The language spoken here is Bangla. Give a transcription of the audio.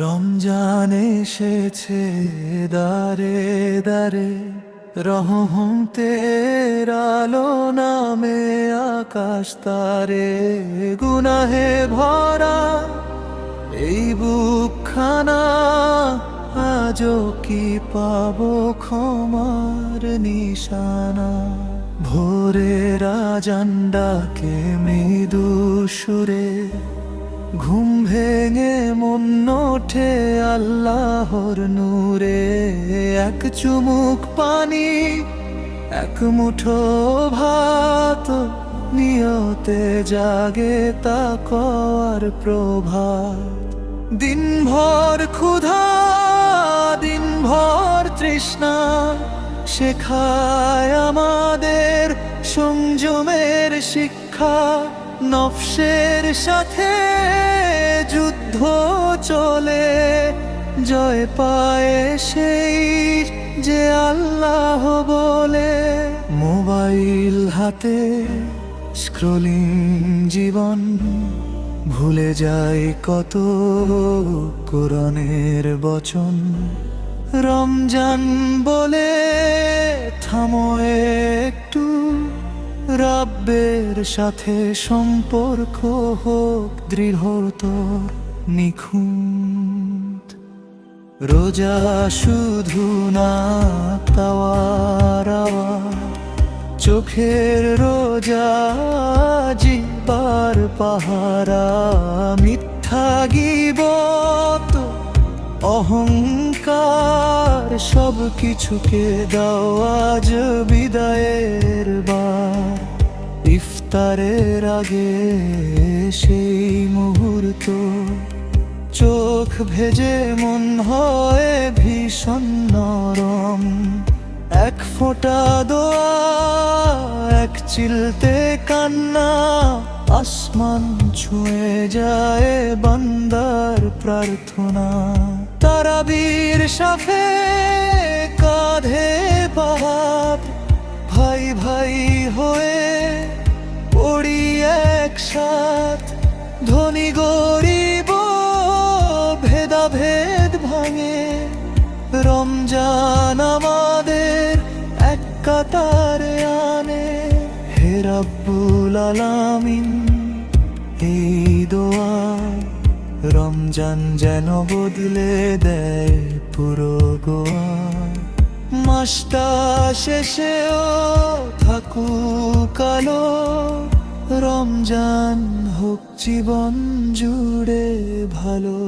রমজান এসেছে দারে দারে রহমতের আলো নামে আকাশ তারে গুনাহে ভরা এই বুকখানা আজও কি পাবো ক্ষমার নিশানা? ভোরের আজান্ডাকে মৃদু সুরে, ঘুম ভেঙে মন ওঠে আল্লাহর নূরে। এক চুমুক পানি, এক মুঠো ভাত নিয়তে জাগে তা কর প্রভাত। দিনভর ক্ষুধা তৃষ্ণা শেখায় আমাদের সংযমের শিক্ষা, নফসের সাথে যুদ্ধ চলে, জয় পায় সেই যে আল্লাহ বলে। মোবাইল হাতে স্ক্রলিং জীবন, ভুলে যায় কত কোরআনের বচন। রমজান বলে থামো একটু। রাব্বের সাথে সম্পর্ক হোক দৃঢ়তর, নিখুঁত। রোজা শুধু না তাওয়ারাওয়া চোখের রোজা জিবার পাহারা, মিথ্যা গিবত অহংকার সব কিছুকে দাও আজ বিদায়ের বার। ইফতারের আগে সেই মুহূর্ত। চোখ ভেজে মন হয় ভীষণ নরম। এক ফোঁটা দোয়া, এক চিলতে কান্না, আসমান ছুঁয়ে যায় বান্দার প্রার্থনা। তারাবীর সাফে কাঁধে পাহাড়, ভাই ভাই হয়ে পড়ি একসাথ। ধনী গরিব ভেদাভেদ ভাঙে। রমজান আমাদের এক কাতারে আনে। হে রাব্বুল আলামিন, এই দোয়া রমজান যেন বদলে দেয় পুরো গোয়া। মাসটা শেষেও থাকুক আলো। রমজান হোক জীবন জুড়ে ভালো।